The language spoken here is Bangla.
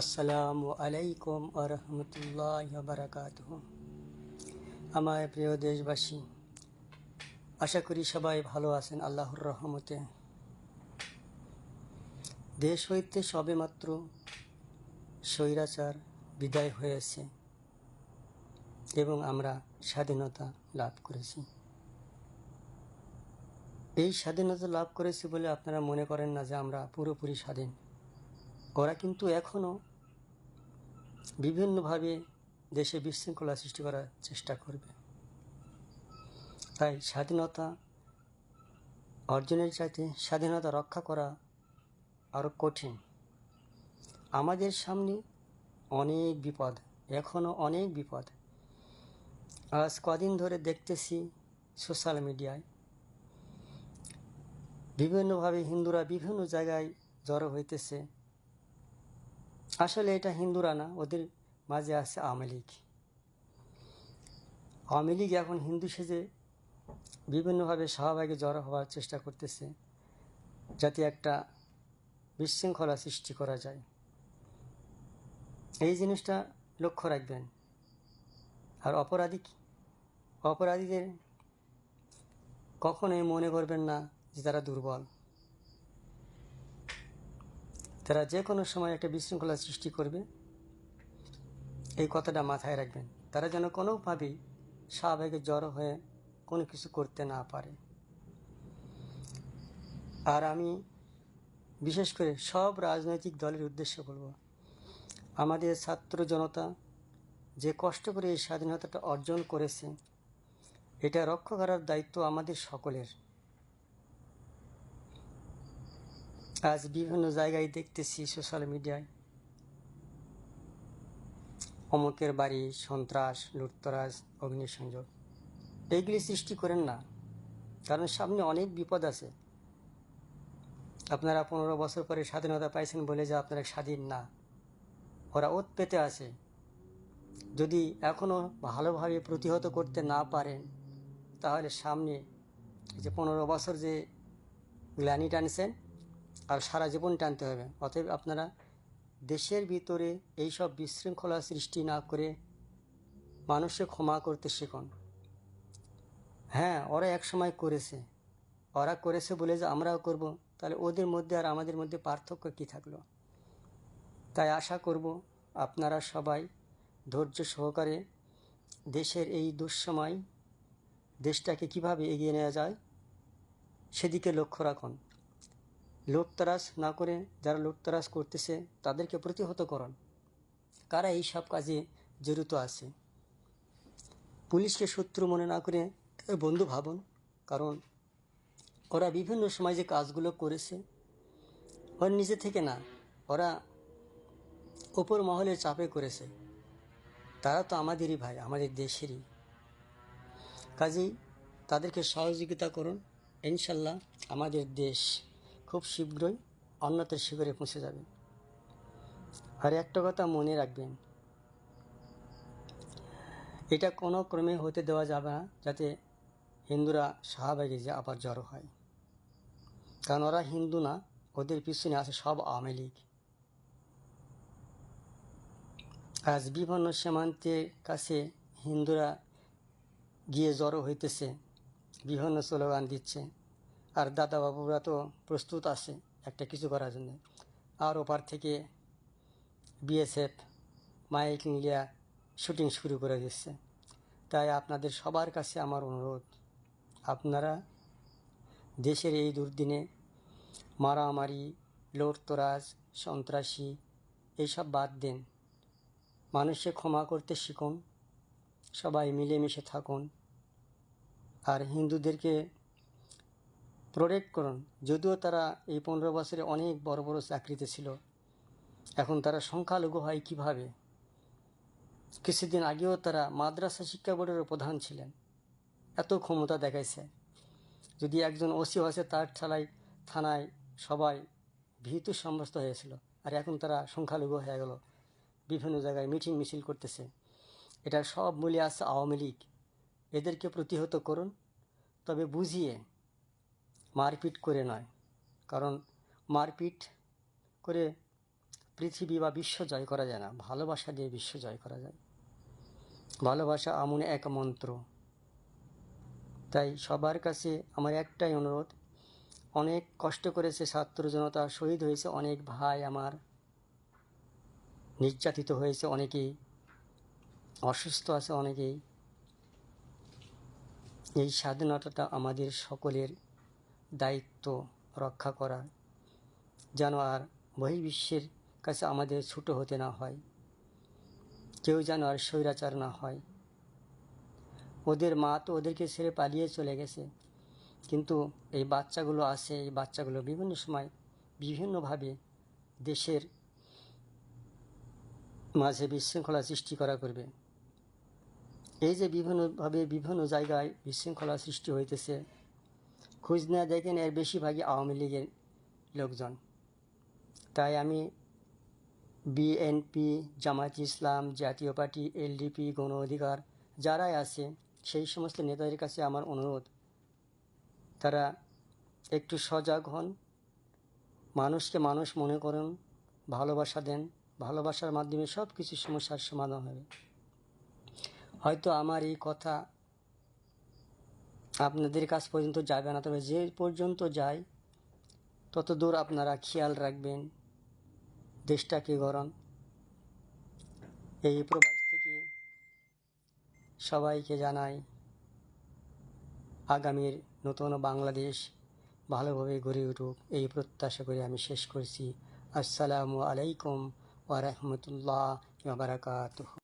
আসসালামু আলাইকুম আরহামতুল্লাহ বারাকাত আমার প্রিয় দেশবাসী, আশা করি সবাই ভালো আছেন আল্লাহর রহমতে। দেশ হইতে সবেমাত্র স্বৈরাচার বিদায় হয়েছে এবং আমরা স্বাধীনতা লাভ করেছি। এই স্বাধীনতা লাভ করেছি বলে আপনারা মনে করেন না যে আমরা পুরোপুরি স্বাধীন। ওরা কিন্তু এখনও বিভিন্নভাবে দেশে বিশৃঙ্খলা সৃষ্টি করার চেষ্টা করবে। তাই স্বাধীনতা অর্জনের চাইতে স্বাধীনতা রক্ষা করা আরও কঠিন। আমাদের সামনে অনেক বিপদ এখনও অনেক বিপদ। আজ কদিন ধরে দেখতেছি সোশ্যাল মিডিয়ায়। বিভিন্নভাবে হিন্দুরা বিভিন্ন জায়গায় জড়ো হইতেছে। আসলে এটা হিন্দুরা না, ওদের মাঝে আছে আওয়ামী লীগ। আওয়ামী লীগ এখন হিন্দু সেজে বিভিন্নভাবে শাহবাগে জড়ো হওয়ার চেষ্টা করতেছে, যাতে একটা বিশৃঙ্খলা সৃষ্টি করা যায়। এই জিনিসটা লক্ষ্য রাখবেন। আর অপরাধী অপরাধীদের কখনোই মনে করবেন না যে তারা দুর্বল। তারা যে কোনো সময় একটা বিশৃঙ্খলা সৃষ্টি করবে, এই কথাটা মাথায় রাখবেন। তারা যেন কোনোভাবেই স্বাভাবিক জড়ো হয়ে কোনো কিছু করতে না পারে। আর আমি বিশেষ করে সব রাজনৈতিক দলের উদ্দেশ্যে বলব, আমাদের ছাত্র জনতা যে কষ্ট করে এই স্বাধীনতাটা অর্জন করেছে, এটা রক্ষা করার দায়িত্ব আমাদের সকলের। আজ বিভিন্ন জায়গায় দেখতেছি সোশ্যাল মিডিয়ায় অমুকের বাড়ি, সন্ত্রাস, লুটতরাজ, অগ্নিসংযোগ। এইগুলি সৃষ্টি করেন না, কারণ সামনে অনেক বিপদ আছে। আপনারা পনেরো বছর পরে স্বাধীনতা পাইছেন বলে যে আপনারা স্বাধীন না। ওরা ওত পেতে আছে। যদি এখনও ভালোভাবে প্রতিহত করতে না পারেন, তাহলে সামনে যে পনেরো বছর যে গ্লানি টানছেন আর সারা জীবন টানতে হবে। অতএব আপনারা দেশের ভিতরে এইসব বিশৃঙ্খলা সৃষ্টি না করে মানুষকে ক্ষমা করতে শিখুন। হ্যাঁ ওরা এক সময় করেছে। ওরা করেছে বলে যে আমরাও করব। তাহলে ওদের মধ্যে আর আমাদের মধ্যে পার্থক্য কী থাকল? তাই আশা করব আপনারা সবাই ধৈর্য সহকারে দেশের এই দুঃসময় দেশটাকে কীভাবে এগিয়ে নেওয়া যায় সেদিকে লক্ষ্য রাখুন। লোকতরাজ না করে যারা লোকতরাজ করতেছে, তাদেরকে প্রতিহত করুন। কারা এই সব কাজে জড়িত আছে? পুলিশকে শত্রু মনে না করে বন্ধু ভাবুন, কারণ ওরা বিভিন্ন সময় যে কাজগুলো করেছে, ওর নিজে থেকে না, ওরা ওপর মহলের চাপে করেছে। তারা তো আমাদেরই ভাই, আমাদের দেশেরই। কাজেই তাদেরকে সহযোগিতা করুন, ইনশাল্লাহ আমাদের দেশ খুব শীঘ্রই অন্যতের শিখরে পৌঁছে যাবে আর একটা কথা মনে রাখবেন, এটা কোনো ক্রমে হতে দেওয়া যাবে না যাতে হিন্দুরা শাহবাগে যে আবার জড়ো হয়। কারণ ওরা হিন্দু না, ওদের পিছনে আছে সব আওয়ামী লীগ। আজ বিভিন্ন সীমান্তের কাছে হিন্দুরা গিয়ে জড়ো হইতেছে, বিভিন্ন স্লোগান দিচ্ছে। আর দাদা বাবুরা তো প্রস্তুত আছে একটা কিছু করার জন্য। আর ওপার থেকে বিএসএফ মাইক নিলিয়া শুটিং শুরু করে দিচ্ছে। তাই আপনাদের সবার কাছে আমার অনুরোধ, আপনারা দেশের এই দুর্দিনে মারামারি, লোটতরাজ, সন্ত্রাসী এইসব বাদ দেন। মানুষকে ক্ষমা করতে শিখুন, সবাই মিলেমিশে থাকুন। আর হিন্দুদেরকে প্রোটেক্ট করুন। যদিও তারা এই পনেরো বছরে অনেক বড় বড় চাকরিতে ছিল। এখন তারা সংখ্যালঘু হয় কীভাবে? কিছুদিন আগেও তারা মাদ্রাসা শিক্ষা বোর্ডের প্রধান ছিলেন। এত ক্ষমতা দেখাইছে। যদি একজন ওসি হয়েছে, তার ছাড়াই থানায় সবাই ভীত সমস্ত হয়েছিল। আর এখন তারা সংখ্যালঘু হয়ে গেল। বিভিন্ন জায়গায় মিটিং মিছিল করতেছে। এটা সব মূলে আছে আওয়ামী লীগ। এদেরকে প্রতিহত করুন। তবে বুঝিয়ে মারপিট করে নয়। কারণ মারপিট করে পৃথিবী বা বিশ্ব জয় করা যায় না, ভালোবাসা দিয়ে বিশ্ব জয় করা যায়। ভালোবাসা এমন এক মন্ত্র। তাই সবার কাছে আমার একটাই অনুরোধ, অনেক কষ্ট করেছে ছাত্র জনতা, শহীদ হয়েছে অনেক ভাই আমার, নির্যাতিত হয়েছে অনেকেই, অসুস্থ আছে অনেকেই। এই স্বাধীনতাটা আমাদের সকলের দায়িত্ব রক্ষা করা যেন আর বহির্বিশ্বের কাছে আমাদের ছোট হতে না হয়। কেউ যেন আর স্বৈরাচার না হয়। ওদের মা তো ওদেরকে ছেড়ে পালিয়ে চলে গেছে। কিন্তু এই বাচ্চাগুলো আছে, এই বাচ্চাগুলো বিভিন্ন সময় বিভিন্নভাবে দেশের মাঝে বিশৃঙ্খলা সৃষ্টি করা করবে। এই যে বিভিন্নভাবে বিভিন্ন জায়গায় বিশৃঙ্খলা সৃষ্টি হইতেছে খোঁজ না দেখেন এর বেশিরভাগই আওয়ামী লীগের লোকজন। তাই আমি বিএনপি, জামায়াত ইসলাম, জাতীয় পার্টি, এলডিপি, গণ অধিকার যারাই আছে, সেই সমস্ত নেতাদের কাছে আমার অনুরোধ, তারা একটু সজাগ হন, মানুষকে মানুষ মনে করুন, ভালোবাসা দেন, ভালোবাসার মাধ্যমে সব কিছু সমস্যার সমাধান হবে। হয়তো আমার এই কথা আপনাদের কাছ পর্যন্ত যাবে না, তবে যে পর্যন্ত যায়, তত দূর আপনারা খেয়াল রাখবেন, দেশটাকে গরম। এই প্রবাস থেকে সবাইকে জানাই, আগামীর নতুন বাংলাদেশ ভালোভাবে গড়ে উঠুক, এই প্রত্যাশা করে আমি শেষ করছি। আসসালামু আলাইকুম ওয়া বারাকাতুহু।